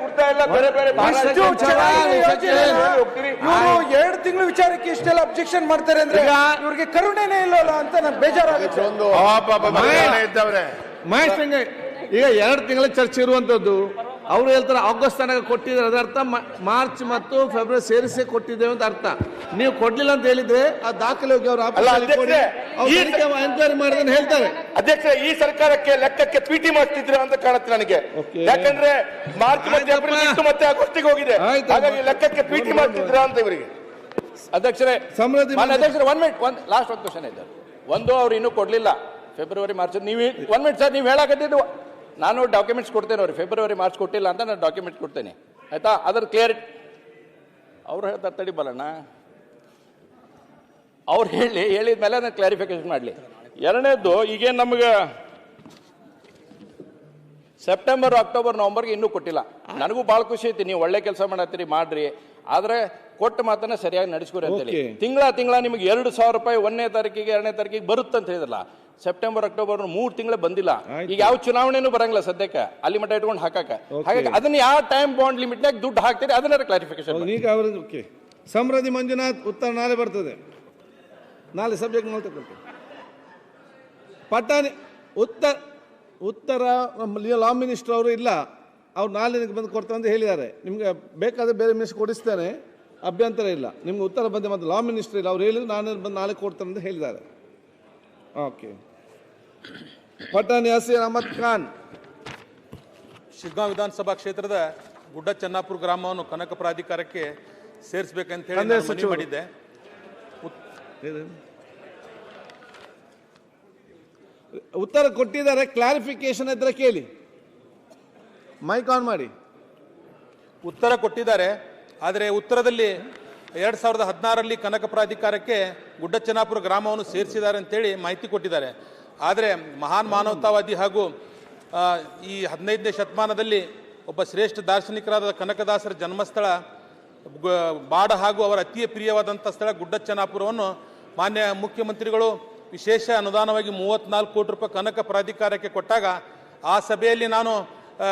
ಕೊಡ್ತಾ ಇಲ್ಲ ಬೇರೆ ಎರಡು ತಿಂಗಳು ವಿಚಾರಕ್ಕೆ ಇಷ್ಟೆಲ್ಲ ಅಬ್ಜೆಕ್ಷನ್ ಮಾಡ್ತಾರೆ ಅಂದ್ರೆ ಈಗ ಇವ್ರಿಗೆ ಕರುಣೆನೇ ಇಲ್ಲಲ್ಲ ಅಂತ ನನ್ ಬೇಜಾರಾಗುತ್ತೆ. ಇದ್ದವ್ರೆ ಮಹೇಶ್ ಹೆಂಗೆ ಈಗ ಎರಡು ತಿಂಗಳ ಚರ್ಚೆ ಇರುವಂತದ್ದು ಅವ್ರು ಹೇಳ್ತಾರೆ ಆಗಸ್ಟ್ ತನಕ ಕೊಟ್ಟಿದ್ದಾರೆ ಅದರ್ಥ ಮ- ಮಾರ್ಚ್ ಮತ್ತು ಫೆಬ್ರವರಿ ಸೇರಿಸಿ ಕೊಟ್ಟಿದ್ದೇವೆ ಅಂತ ಅರ್ಥ. ನೀವು ಕೊಡ್ಲಿಲ್ಲ ಅಂತ ಹೇಳಿದ್ರೆ ಆ ದಾಖಲೆ ಹೋಗಿ ಅವರು ಎನ್ಕ್ವೈರಿ ಮಾಡಿದ್ರೆ ಹೇಳ್ತಾರೆ. ಅಧ್ಯಕ್ಷ ಈ ಸರ್ಕಾರಕ್ಕೆ ಲೆಕ್ಕಕ್ಕೆ ಟ್ವೀಟಿ ಮಾಡ್ತಿದ್ರೆ ಅಂತ ಕಾಣುತ್ತೆ ನನಗೆ. ಯಾಕಂದ್ರೆ ಮಾರ್ಚ್ ಮತ್ತೆ ಆಗಸ್ಟಿಗೆ ಹೋಗಿದೆ. ಹಾಗಾಗಿ ಲೆಕ್ಕಕ್ಕೆ ಟ್ವೀಟಿ ಮಾಡ್ತಿದ್ರ ಅಂತ ಇವರಿಗೆ. ಅಧ್ಯಕ್ಷರೇ ಸಮೃದ್ಧಿ ಅಧ್ಯಕ್ಷರೇ ಒನ್ ಮಿನಿಟ್ ಒಂದು ಲಾಸ್ಟ್ ಒಂದು ಕ್ವಶನ್ ಇದೆ ಒಂದು ಅವ್ರು ಇನ್ನೂ ಕೊಡಲಿಲ್ಲ ಫೆಬ್ರವರಿ ಮಾರ್ಚ್ ನೀವು ಒನ್ ಮಿನಿಟ್ ಸರ್ ನೀವು ಹೇಳಕತ್ತಿದ್ದು ನಾನು ಡಾಕ್ಯುಮೆಂಟ್ಸ್ ಕೊಡ್ತೇನೆ ಅವ್ರಿಗೆ ಫೆಬ್ರವರಿ ಮಾರ್ಚ್ ಕೊಟ್ಟಿಲ್ಲ ಅಂತ ನಾನು ಡಾಕ್ಯುಮೆಂಟ್ಸ್ ಕೊಡ್ತೇನೆ ಆಯ್ತಾ ಅದ್ರ ಕ್ಲಿಯರ್ ಅವ್ರು ಹೇಳ್ತಾರೆ ತಡಿ ಬಲಣ್ಣ ಅವ್ರು ಹೇಳಿ ಹೇಳಿದ ಮೇಲೆ ನಾನು ಕ್ಲಾರಿಫಿಕೇಶನ್ ಮಾಡಲಿ ಎರಡನೇದು ಈಗೇನು ನಮಗೆ ಸೆಪ್ಟೆಂಬರ್ ಅಕ್ಟೋಬರ್ ನವಂಬರ್ಗೆ ಇನ್ನೂ ಕೊಟ್ಟಿಲ್ಲ. ನನಗೂ ಭಾಳ ಖುಷಿ ಐತಿ ನೀವು ಒಳ್ಳೆ ಕೆಲಸ ಮಾಡತ್ತೀರಿ ಮಾಡ್ರಿ. ಆದ್ರೆ ಕೊಟ್ಟ ಮಾತನ್ನ ಸರಿಯಾಗಿ ನಡೆಸ್ಕೊಡಿ ಅಂತೇಳಿ. ತಿಂಗಳ ತಿಂಗಳ ನಿಮಗೆ ಎರಡು ಸಾವಿರ ರೂಪಾಯಿ ಒಂದನೇ ತಾರೀಕಿಗೆ ಎರಡನೇ ತಾರೀಕಿಗೆ ಬರುತ್ತೆ ಅಂತ ಹೇಳಿದ್ರಲ್ಲ. ಸೆಪ್ಟೆಂಬರ್ ಅಕ್ಟೋಬರ್ ಮೂರು ತಿಂಗಳು ಬಂದಿಲ್ಲ. ಈಗ ಯಾವ ಚುನಾವಣೆನೂ ಬರಂಗಿಲ್ಲ ಸದ್ಯಕ್ಕೆ. ಅಲ್ಲಿ ಮಟ್ಟ ಇಟ್ಕೊಂಡು ಹಾಕಾಕ ಹಾಗಾಗಿ ಅದನ್ನ ಯಾವ ಟೈಮ್ ಬಾಂಡ್ ಲಿಮಿಟ್ನಾಗ ದುಡ್ಡು ಹಾಕ್ತೀರಿ ಅದನ್ನ ಕ್ಲಾರಿಫಿಕೇಶನ್ ಈಗ ಸಮೃದ್ಧಿ ಮಂಜುನಾಥ್ ಉತ್ತರ ನಾಳೆ ಬರ್ತದೆ. ನಾಳೆ ಸಬ್ಜೆಕ್ಟ್ ನೋಡ್ತಕ್ಕಂಥ ಪಟ್ಟಾಣಿ ಉತ್ತರ ಉತ್ತರ ನಮ್ಮ ಲಾ ಮಿನಿಸ್ಟರ್ ಅವರು ಇಲ್ಲ. ಅವ್ರು ನಾಳೆ ದಿನಕ್ಕೆ ಬಂದು ಕೊಡ್ತಾರೆ ಅಂತ ಹೇಳಿದ್ದಾರೆ. ನಿಮಗೆ ಬೇಕಾದರೆ ಬೇರೆ ಮಿನಿಸ್ಟರ್ ಕೊಡಿಸ್ತೇನೆ ಅಭ್ಯಂತರ ಇಲ್ಲ. ನಿಮ್ಗೆ ಉತ್ತರ ಬಂದೆ ಮತ್ತು ಲಾ ಮಿನಿಸ್ಟ್ರ್ ಇಲ್ಲ. ಅವ್ರು ಹೇಳಿದ್ರು ನಾನು ಬಂದು ನಾಳೆ ಕೊಡ್ತಾರೆ ಅಂತ ಹೇಳಿದ್ದಾರೆ. ಓಕೆ ಪಟ್ಟಾಣಿ ಹಸೀರ್ ಅಹಮದ್ ಖಾನ್. ಶಿಗ್ಗಾಂವ್ ವಿಧಾನಸಭಾ ಕ್ಷೇತ್ರದ ಗುಡ್ಡ ಚೆನ್ನಾಪುರ ಗ್ರಾಮವನ್ನು ಕನಕ ಪ್ರಾಧಿಕಾರಕ್ಕೆ ಸೇರಿಸಬೇಕಂತ ಹೇಳಿ ಮಾಡಿದ್ದೆ. ಉತ್ತರ ಕೊಟ್ಟಿದ್ದಾರೆ ಕ್ಲಾರಿಫಿಕೇಶನ್ ಇದ್ರೆ ಕೇಳಿ. ಮೈಕ್ ಆನ್ ಮಾಡಿ. ಉತ್ತರ ಕೊಟ್ಟಿದ್ದಾರೆ. ಆದರೆ ಉತ್ತರದಲ್ಲಿ ಎರಡು ಸಾವಿರದ ಹದಿನಾರರಲ್ಲಿ ಕನಕ ಪ್ರಾಧಿಕಾರಕ್ಕೆ ಗುಡ್ಡಚನಾಪುರ ಗ್ರಾಮವನ್ನು ಸೇರಿಸಿದ್ದಾರೆ ಅಂತೇಳಿ ಮಾಹಿತಿ ಕೊಟ್ಟಿದ್ದಾರೆ. ಆದರೆ ಮಹಾನ್ ಮಾನವತಾವಾದಿ ಹಾಗೂ ಈ ಹದಿನೈದನೇ ಶತಮಾನದಲ್ಲಿ ಒಬ್ಬ ಶ್ರೇಷ್ಠ ದಾರ್ಶನಿಕರಾದ ಕನಕದಾಸರ ಜನ್ಮಸ್ಥಳ ಬಾಡ ಹಾಗೂ ಅವರ ಅತಿಯ ಪ್ರಿಯವಾದಂಥ ಸ್ಥಳ ಗುಡ್ಡಚನಾಪುರವನ್ನು ಮಾನ್ಯ ಮುಖ್ಯಮಂತ್ರಿಗಳು ವಿಶೇಷ ಅನುದಾನವಾಗಿ ಮೂವತ್ನಾಲ್ಕು ಕೋಟಿ ರೂಪಾಯಿ ಕನಕ ಪ್ರಾಧಿಕಾರಕ್ಕೆ ಕೊಟ್ಟಾಗ ಆ ಸಭೆಯಲ್ಲಿ ನಾನು ಆ,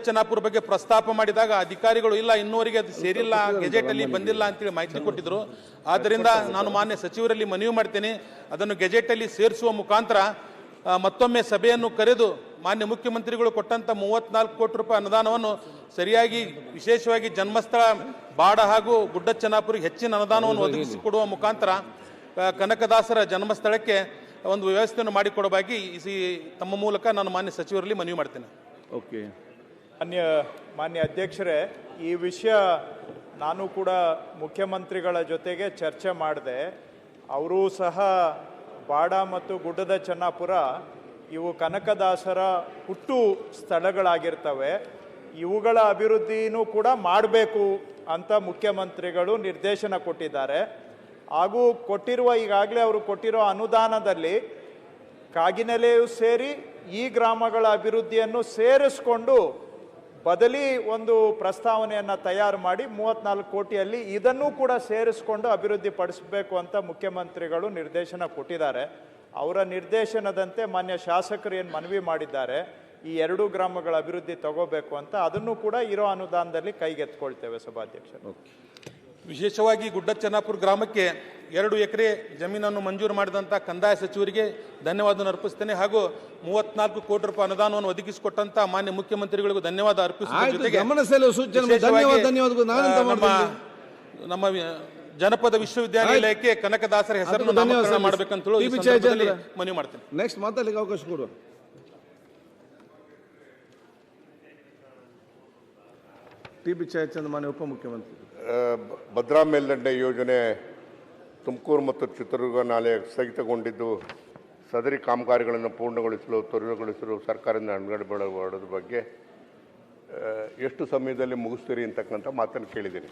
ಚೆನ್ನಾಪುರ ಬಗ್ಗೆ ಪ್ರಸ್ತಾಪ ಮಾಡಿದಾಗ ಅಧಿಕಾರಿಗಳು ಇಲ್ಲ ಇನ್ನೂವರೆಗೆ ಅದು ಸೇರಿಲ್ಲ ಗೆಜೆಟ್ ಅಲ್ಲಿ ಬಂದಿಲ್ಲ ಅಂತೇಳಿ ಮಾಹಿತಿ ಕೊಟ್ಟಿದ್ರು. ಆದ್ದರಿಂದ ನಾನು ಮಾನ್ಯ ಸಚಿವರಲ್ಲಿ ಮನವಿ ಮಾಡ್ತೇನೆ. ಅದನ್ನು ಗೆಜೆಟ್ ಅಲ್ಲಿ ಸೇರಿಸುವ ಮುಖಾಂತರ ಮತ್ತೊಮ್ಮೆ ಸಭೆಯನ್ನು ಕರೆದು ಮಾನ್ಯ ಮುಖ್ಯಮಂತ್ರಿಗಳು ಕೊಟ್ಟಂತ ಮೂವತ್ನಾಲ್ಕು ಕೋಟಿ ರೂಪಾಯಿ ಅನುದಾನವನ್ನು ಸರಿಯಾಗಿ ವಿಶೇಷವಾಗಿ ಜನ್ಮಸ್ಥಳ ಬಾಡ ಹಾಗೂ ಗುಡ್ಡಚ್ಚನಾಪುರಿಗೆ ಹೆಚ್ಚಿನ ಅನುದಾನವನ್ನು ಒದಗಿಸಿಕೊಡುವ ಮುಖಾಂತರ ಕನಕದಾಸರ ಜನ್ಮಸ್ಥಳಕ್ಕೆ ಒಂದು ವ್ಯವಸ್ಥೆಯನ್ನು ಮಾಡಿಕೊಡುವಾಗಿ ಈ ತಮ್ಮ ಮೂಲಕ ನಾನು ಮಾನ್ಯ ಸಚಿವರಲ್ಲಿ ಮನವಿ ಮಾಡ್ತೇನೆ. ಓಕೆ ಮಾನ್ಯ ಮಾನ್ಯ ಅಧ್ಯಕ್ಷರೇ, ಈ ವಿಷಯ ನಾನು ಕೂಡ ಮುಖ್ಯಮಂತ್ರಿಗಳ ಜೊತೆಗೆ ಚರ್ಚೆ ಮಾಡಿದೆ. ಅವರೂ ಸಹ ಬಾಡ ಮತ್ತು ಗುಡ್ಡದ ಚೆನ್ನಾಪುರ, ಇವು ಕನಕದಾಸರ ಹುಟ್ಟು ಸ್ಥಳಗಳಾಗಿರ್ತವೆ. ಇವುಗಳ ಅಭಿವೃದ್ಧಿನೂ ಕೂಡ ಮಾಡಬೇಕು ಅಂತ ಮುಖ್ಯಮಂತ್ರಿಗಳು ನಿರ್ದೇಶನ ಕೊಟ್ಟಿದ್ದಾರೆ. ಹಾಗೂ ಕೊಟ್ಟಿರುವ, ಈಗಾಗಲೇ ಅವರು ಕೊಟ್ಟಿರೋ ಅನುದಾನದಲ್ಲಿ ಕಾಗಿನೆಲೆಯೂ ಸೇರಿ ಈ ಗ್ರಾಮಗಳ ಅಭಿವೃದ್ಧಿಯನ್ನು ಸೇರಿಸಿಕೊಂಡು ಬದಲಿ ಒಂದು ಪ್ರಸ್ತಾವನೆಯನ್ನು ತಯಾರು ಮಾಡಿ ಮೂವತ್ನಾಲ್ಕು ಕೋಟಿಯಲ್ಲಿ ಇದನ್ನೂ ಕೂಡ ಸೇರಿಸ್ಕೊಂಡು ಅಭಿವೃದ್ಧಿ ಪಡಿಸಬೇಕು ಅಂತ ಮುಖ್ಯಮಂತ್ರಿಗಳು ನಿರ್ದೇಶನ ಕೊಟ್ಟಿದ್ದಾರೆ. ಅವರ ನಿರ್ದೇಶನದಂತೆ ಮಾನ್ಯ ಶಾಸಕರು ಏನು ಮನವಿ ಮಾಡಿದ್ದಾರೆ, ಈ ಎರಡೂ ಗ್ರಾಮಗಳ ಅಭಿವೃದ್ಧಿ ತಗೋಬೇಕು ಅಂತ ಅದನ್ನು ಕೂಡ ಇರೋ ಅನುದಾನದಲ್ಲಿ ಕೈಗೆತ್ಕೊಳ್ತೇವೆ ಸಭಾಧ್ಯಕ್ಷರು. ವಿಶೇಷವಾಗಿ ಗುಡ್ಡಚನ್ನಾಪುರ ಗ್ರಾಮಕ್ಕೆ ಎರಡು ಎಕರೆ ಜಮೀನನ್ನು ಮಂಜೂರು ಮಾಡಿದಂಥ ಕಂದಾಯ ಸಚಿವರಿಗೆ ಧನ್ಯವಾದವನ್ನು ಅರ್ಪಿಸ್ತೇನೆ. ಹಾಗೂ ಮೂವತ್ನಾಲ್ಕು ಕೋಟಿ ರೂಪಾಯಿ ಅನುದಾನವನ್ನು ಒದಗಿಸಿಕೊಟ್ಟಂತ ಮಾನ್ಯ ಮುಖ್ಯಮಂತ್ರಿಗಳಿಗೂ ಧನ್ಯವಾದ ಅರ್ಪಿಸುವ ನಮ್ಮ ಜನಪದ ವಿಶ್ವವಿದ್ಯಾನಿಲಯಕ್ಕೆ ಕನಕದಾಸರ ಹೆಸರನ್ನು ನಾಮಕರಣ ಮಾಡಬೇಕಂತ. ಮನವಿ ಮಾಡ್ತೇನೆ. ನೆಕ್ಸ್ಟ್ ಮಾತಾಡಲಿಕ್ಕೆ ಅವಕಾಶ ಕೊಡುವ. ಟಿ. ಬಿ ಜಯಚಂದ್ರ ಮಾನ್ಯ ಉಪಮುಖ್ಯಮಂತ್ರಿ. ಭದ್ರಾ ಮೇಲ್ದಂಡೆ ಯೋಜನೆ ತುಮಕೂರು ಮತ್ತು ಚಿತ್ರದುರ್ಗ ನಾಲೆ ಸ್ಥಗಿತಗೊಂಡಿದ್ದು ಸದರಿ ಕಾಮಗಾರಿಗಳನ್ನು ಪೂರ್ಣಗೊಳಿಸಲು ತ್ವರಿತಗೊಳಿಸಲು ಸರ್ಕಾರದಿಂದ ಅನುಗಡೆ ಬಗ್ಗೆ ಎಷ್ಟು ಸಮಯದಲ್ಲಿ ಮುಗಿಸ್ತೀರಿ ಅಂತಕ್ಕಂಥ ಮಾತನ್ನು ಕೇಳಿದ್ದೀನಿ.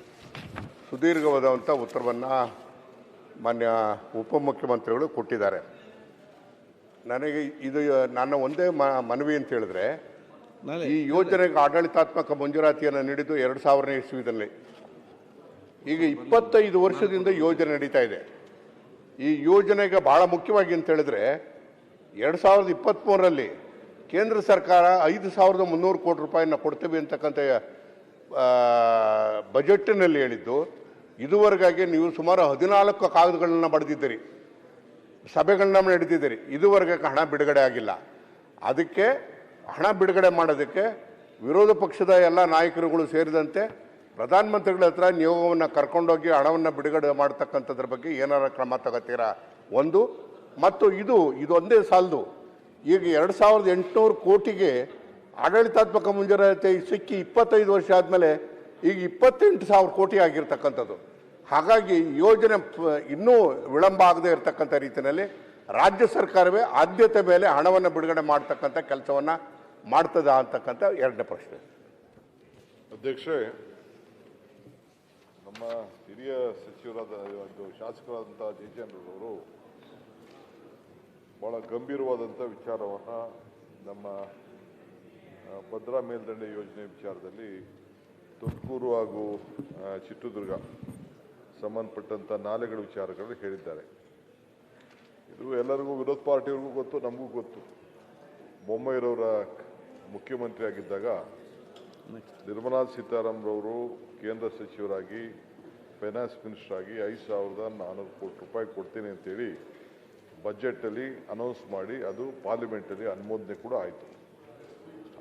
ಸುದೀರ್ಘವಾದಂಥ ಉತ್ತರವನ್ನು ಮಾನ್ಯ ಉಪಮುಖ್ಯಮಂತ್ರಿಗಳು ಕೊಟ್ಟಿದ್ದಾರೆ. ನನಗೆ ಇದು ನನ್ನ ಒಂದೇ ಮ- ಮನವಿ ಅಂತ ಹೇಳಿದ್ರೆ ಈ ಯೋಜನೆಗೆ ಆಡಳಿತಾತ್ಮಕ ಮಂಜೂರಾತಿಯನ್ನು ನೀಡಿದ್ದು ಎರಡು ಸಾವಿರನೇ ಇಸ್ವಿದಲ್ಲಿ. ಈಗ ಇಪ್ಪತ್ತೈದು ವರ್ಷದಿಂದ ಯೋಜನೆ ನಡೀತಾ ಇದೆ. ಈ ಯೋಜನೆಗೆ ಬಹಳ ಮುಖ್ಯವಾಗಿ ಅಂತ ಹೇಳಿದ್ರೆ, ಎರಡು ಸಾವಿರದ ಇಪ್ಪತ್ತ್ಮೂರರಲ್ಲಿ ಕೇಂದ್ರ ಸರ್ಕಾರ ಐದು ಸಾವಿರದ ಮುನ್ನೂರು ಕೋಟಿ ರೂಪಾಯಿನ ಕೊಡ್ತೇವೆ ಅಂತಕ್ಕಂಥ ಬಜೆಟ್ಟಿನಲ್ಲಿ ಹೇಳಿದ್ದು, ಇದುವರೆಗಾಗಿ ನೀವು ಸುಮಾರು ಹದಿನಾಲ್ಕು ಕಾಗದಗಳನ್ನ ಬರೆದಿದ್ದೀರಿ. ಸಭೆಗಳನ್ನ ನಡೆದಿದ್ದೀರಿ. ಇದುವರೆಗೆ ಹಣ ಬಿಡುಗಡೆ ಆಗಿಲ್ಲ. ಅದಕ್ಕೆ ಹಣ ಬಿಡುಗಡೆ ಮಾಡೋದಕ್ಕೆ ವಿರೋಧ ಪಕ್ಷದ ಎಲ್ಲ ನಾಯಕರುಗಳು ಸೇರಿದಂತೆ ಪ್ರಧಾನಮಂತ್ರಿಗಳ ಹತ್ರ ನಿಯೋಗವನ್ನು ಕರ್ಕೊಂಡೋಗಿ ಹಣವನ್ನು ಬಿಡುಗಡೆ ಮಾಡ್ತಕ್ಕಂಥದ್ರ ಬಗ್ಗೆ ಏನಾರ ಕ್ರಮ ತಗೋತೀರಾ? ಒಂದು. ಮತ್ತು ಇದು, ಇದೊಂದೇ ಸಾಲದು. ಈಗ ಎರಡು ಸಾವಿರದ ಎಂಟುನೂರು ಕೋಟಿಗೆ ಆಡಳಿತಾತ್ಮಕ ಮುಂಜಾನೆ ಸಿಕ್ಕಿ ಇಪ್ಪತ್ತೈದು ವರ್ಷ ಆದಮೇಲೆ ಈಗ ಇಪ್ಪತ್ತೆಂಟು ಸಾವಿರ ಕೋಟಿ ಆಗಿರ್ತಕ್ಕಂಥದ್ದು. ಹಾಗಾಗಿ ಯೋಜನೆ ಇನ್ನೂ ವಿಳಂಬ ಆಗದೇ ಇರತಕ್ಕಂಥ ರೀತಿಯಲ್ಲಿ ರಾಜ್ಯ ಸರ್ಕಾರವೇ ಆದ್ಯತೆ ಮೇಲೆ ಹಣವನ್ನು ಬಿಡುಗಡೆ ಮಾಡ್ತಕ್ಕಂಥ ಕೆಲಸವನ್ನು ಮಾಡ್ತದ ಅಂತಕ್ಕಂಥ ಎರಡನೇ ಪ್ರಶ್ನೆ. ಅಧ್ಯಕ್ಷರೇ ನಮ್ಮ ಹಿರಿಯ ಸಚಿವರಾದ ಶಾಸಕರಾದಂಥ ಜಯಚಂದ್ರರವರು ಬಹಳ ಗಂಭೀರವಾದಂಥ ವಿಚಾರವನ್ನು ನಮ್ಮ ಭದ್ರಾ ಮೇಲ್ದಂಡೆ ಯೋಜನೆ ವಿಚಾರದಲ್ಲಿ ತುಮಕೂರು ಹಾಗೂ ಚಿತ್ರದುರ್ಗ ಸಂಬಂಧಪಟ್ಟಂಥ ನಾಲೆಗಳ ವಿಚಾರಗಳಲ್ಲಿ ಹೇಳಿದ್ದಾರೆ. ಇದು ಎಲ್ಲರಿಗೂ ವಿರೋಧ ಪಾರ್ಟಿಯವ್ರಿಗೂ ಗೊತ್ತು, ನಮಗೂ ಗೊತ್ತು. ಬೊಮ್ಮಾಯಿರವರ ಮುಖ್ಯಮಂತ್ರಿ ಆಗಿದ್ದಾಗ ನಿರ್ಮಲಾ ಸೀತಾರಾಮರವರು ಕೇಂದ್ರ ಸಚಿವರಾಗಿ ಫೈನಾನ್ಸ್ ಮಿನಿಸ್ಟರ್ ಆಗಿ ಐದು ಸಾವಿರದ ನಾನ್ನೂರು ಕೋಟಿ ರೂಪಾಯಿ ಕೊಡ್ತೀನಿ ಅಂತೇಳಿ ಬಜೆಟಲ್ಲಿ ಅನೌನ್ಸ್ ಮಾಡಿ ಅದು ಪಾರ್ಲಿಮೆಂಟಲ್ಲಿ ಅನುಮೋದನೆ ಕೂಡ ಆಯಿತು.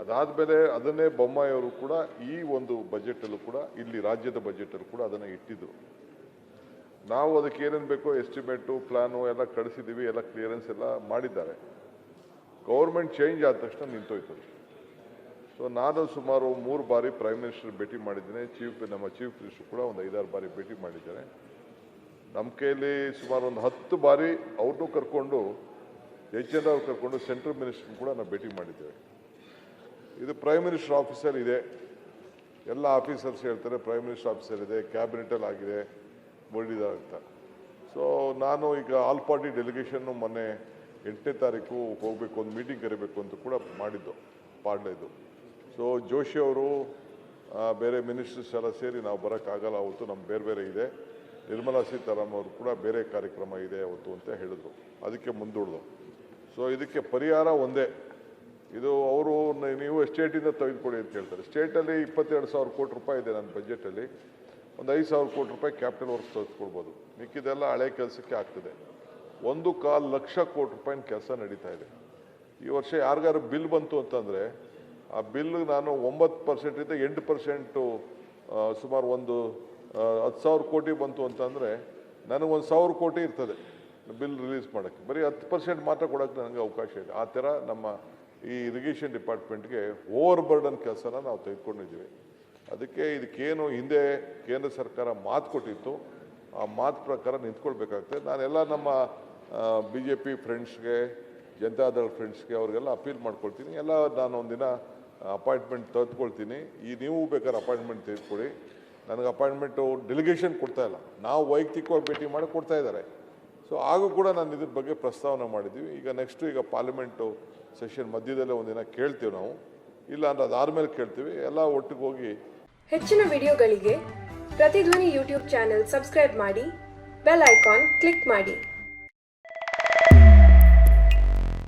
ಅದಾದಮೇಲೆ ಅದನ್ನೇ ಬೊಮ್ಮಾಯಿಯವರು ಕೂಡ ಈ ಒಂದು ಬಜೆಟಲ್ಲೂ ಕೂಡ, ಇಲ್ಲಿ ರಾಜ್ಯದ ಬಜೆಟಲ್ಲೂ ಕೂಡ ಅದನ್ನು ಇಟ್ಟಿದ್ದರು ನಾವು ಅದಕ್ಕೆ ಏನೇನು ಬೇಕೋ ಎಸ್ಟಿಮೇಟು ಪ್ಲ್ಯಾನು ಎಲ್ಲ ಕಳಿಸಿದ್ದೀವಿ ಎಲ್ಲ ಕ್ಲಿಯರೆನ್ಸ್ ಎಲ್ಲ ಮಾಡಿದ್ದಾರೆ. ಗೌರ್ಮೆಂಟ್ ಚೇಂಜ್ ಆದ ತಕ್ಷಣ ನಿಂತೋಯ್ತು. ಸೊ ನಾನು ಸುಮಾರು ಮೂರು ಬಾರಿ ಪ್ರೈಮ್ ಮಿನಿಸ್ಟರ್ ಭೇಟಿ ಮಾಡಿದ್ದೇನೆ. ಚೀಫ್ ನಮ್ಮ ಚೀಫ್ ಮಿನಿಸ್ಟರ್ ಕೂಡ ಒಂದು ಐದಾರು ಬಾರಿ ಭೇಟಿ ಮಾಡಿದ್ದಾರೆ. ನಮ್ಮ ಕೈಯಲ್ಲಿ ಸುಮಾರು ಒಂದು ಹತ್ತು ಬಾರಿ ಅವ್ರನ್ನೂ ಕರ್ಕೊಂಡು ಜಯಚಂದ್ರ ಅವ್ರು ಕರ್ಕೊಂಡು ಸೆಂಟ್ರಲ್ ಮಿನಿಸ್ಟರ್ ಕೂಡ ನಾವು ಭೇಟಿ ಮಾಡಿದ್ದೇವೆ. ಇದು ಪ್ರೈಮ್ ಮಿನಿಸ್ಟರ್ ಆಫೀಸರ್ ಇದೆ. ಎಲ್ಲ ಆಫೀಸರ್ಸ್ ಹೇಳ್ತಾರೆ ಪ್ರೈಮ್ ಮಿನಿಸ್ಟರ್ ಆಫೀಸರ್ ಇದೆ ಕ್ಯಾಬಿನೆಟಲ್ಲಿ ಆಗಿದೆ ಮಾಡಿದ್ದಾರೆ ಅಂತ. ಸೊ ನಾನು ಈಗ ಆಲ್ ಪಾರ್ಟಿ ಡೆಲಿಗೇಷನ್ನು ಮೊನ್ನೆ ಎಂಟನೇ ತಾರೀಕು ಹೋಗಬೇಕು, ಒಂದು ಮೀಟಿಂಗ್ ಕರಿಬೇಕು ಅಂತ ಕೂಡ ಮಾಡಿದ್ದು ಪಾಡ್ಲೇದು ಸೊ ಜೋಶಿ ಅವರು ಬೇರೆ ಮಿನಿಸ್ಟರ್ಸ್ ಎಲ್ಲ ಸೇರಿ ನಾವು ಬರೋಕ್ಕಾಗಲ್ಲ, ಅವತ್ತು ನಮ್ಮ ಬೇರೆ ಬೇರೆ ಇದೆ. ನಿರ್ಮಲಾ ಸೀತಾರಾಮ್ ಅವರು ಕೂಡ ಬೇರೆ ಕಾರ್ಯಕ್ರಮ ಇದೆ ಅವತ್ತು ಅಂತ ಹೇಳಿದ್ರು. ಅದಕ್ಕೆ ಮುಂದೂಡ್ದು. ಸೊ ಇದಕ್ಕೆ ಪರಿಹಾರ ಒಂದೇ. ಇದು ಅವರು ನೀವು ಸ್ಟೇಟಿಂದ ತೆಗೆದುಕೊಡಿ ಅಂತ ಹೇಳ್ತಾರೆ. ಸ್ಟೇಟಲ್ಲಿ ಇಪ್ಪತ್ತೆರಡು ಸಾವಿರ ಕೋಟಿ ರೂಪಾಯಿ ಇದೆ ನನ್ನ ಬಜೆಟಲ್ಲಿ ಒಂದು ಐದು ಸಾವಿರ ಕೋಟಿ ರೂಪಾಯಿ ಕ್ಯಾಪಿಟಲ್ ವರ್ಕ್ಸ್ ತೆಗೆದುಕೊಳ್ಬೋದು. ಮಿಕ್ಕಿದೆಲ್ಲ ಹಳೆ ಕೆಲಸಕ್ಕೆ ಆಗ್ತದೆ. ಒಂದು ಕಾಲು ಲಕ್ಷ ಕೋಟಿ ರೂಪಾಯಿನ ಕೆಲಸ ನಡೀತಾ ಇದೆ. ಈ ವರ್ಷ ಯಾರಿಗಾರು ಬಿಲ್ ಬಂತು ಅಂತಂದರೆ ಆ ಬಿಲ್ ನಾನು ಒಂಬತ್ತು ಪರ್ಸೆಂಟಿಂದ ಎಂಟು ಪರ್ಸೆಂಟು ಸುಮಾರು ಒಂದು ಹತ್ತು ಸಾವಿರ ಕೋಟಿ ಬಂತು ಅಂತಂದರೆ ನನಗೊಂದು ಸಾವಿರ ಕೋಟಿ ಇರ್ತದೆ ಬಿಲ್ ರಿಲೀಸ್ ಮಾಡೋಕ್ಕೆ. ಬರೀ ಹತ್ತು ಪರ್ಸೆಂಟ್ ಮಾತ್ರ ಕೊಡೋಕ್ಕೆ ನನಗೆ ಅವಕಾಶ ಇದೆ. ಆ ಥರ ನಮ್ಮ ಈ ಇರಿಗೇಷನ್ ಡಿಪಾರ್ಟ್ಮೆಂಟ್ಗೆ ಓವರ್ ಬರ್ಡನ್ ಕೆಲಸನ ನಾವು ತೆಗೆದುಕೊಂಡಿದ್ದೀವಿ. ಅದಕ್ಕೆ ಇದಕ್ಕೇನು ಹಿಂದೆ ಕೇಂದ್ರ ಸರ್ಕಾರ ಮಾತು ಕೊಟ್ಟಿತ್ತು. ಆ ಮಾತು ಪ್ರಕಾರ ನಿಂತ್ಕೊಳ್ಬೇಕಾಗ್ತದೆ. ನಾನೆಲ್ಲ ನಮ್ಮ ಬಿ ಜೆ ಪಿ ಫ್ರೆಂಡ್ಸ್ಗೆ ಜನತಾದಳ ಫ್ರೆಂಡ್ಸ್ಗೆ ಅವ್ರಿಗೆಲ್ಲ ಅಪೀಲ್ ಮಾಡ್ಕೊಳ್ತೀನಿ. ಎಲ್ಲ ನಾನು ಒಂದಿನ ಅಪಾಯಿಂಟ್ಮೆಂಟ್ ತೆಗೆದುಕೊಳ್ತೀನಿ. ಈ ನೀವು ಬೇಕಾದ್ರೆ ಅಪಾಯಿಂಟ್ಮೆಂಟ್ ತೆಗೆದುಕೊಳ್ಳಿ ನನಗೆ ಅಪಾಯಿಂಟ್ಮೆಂಟು ಡೆಲಿಗೇಷನ್ ಕೊಡ್ತಾ ಇಲ್ಲ. ನಾವು ವೈಯಕ್ತಿಕವಾಗಿ ಭೇಟಿ ಮಾಡಿ ಕೊಡ್ತಾ ಇದ್ದಾರೆ. ಸೊ ಆಗೂ ಕೂಡ ನಾನು ಇದ್ರ ಬಗ್ಗೆ ಪ್ರಸ್ತಾವನೆ ಮಾಡಿದ್ದೀವಿ. ಈಗ ನೆಕ್ಸ್ಟು ಈಗ ಪಾರ್ಲಿಮೆಂಟು ಸೆಷನ್ ಮಧ್ಯದಲ್ಲೇ ಒಂದಿನ ಕೇಳ್ತೀವಿ ನಾವು. ಇಲ್ಲ ಅಂದ್ರೆ ಅದಾದ್ಮೇಲೆ ಕೇಳ್ತೀವಿ. ಎಲ್ಲ ಒಟ್ಟಿಗೆ ಹೋಗಿ ಹೆಚ್ಚಿನ ವಿಡಿಯೋಗಳಿಗೆ ಪ್ರತಿಧ್ವನಿ ಯೂಟ್ಯೂಬ್ ಚಾನೆಲ್ ಸಬ್ಸ್ಕ್ರೈಬ್ ಮಾಡಿ, ಬೆಲ್ ಐಕಾನ್ ಕ್ಲಿಕ್ ಮಾಡಿ.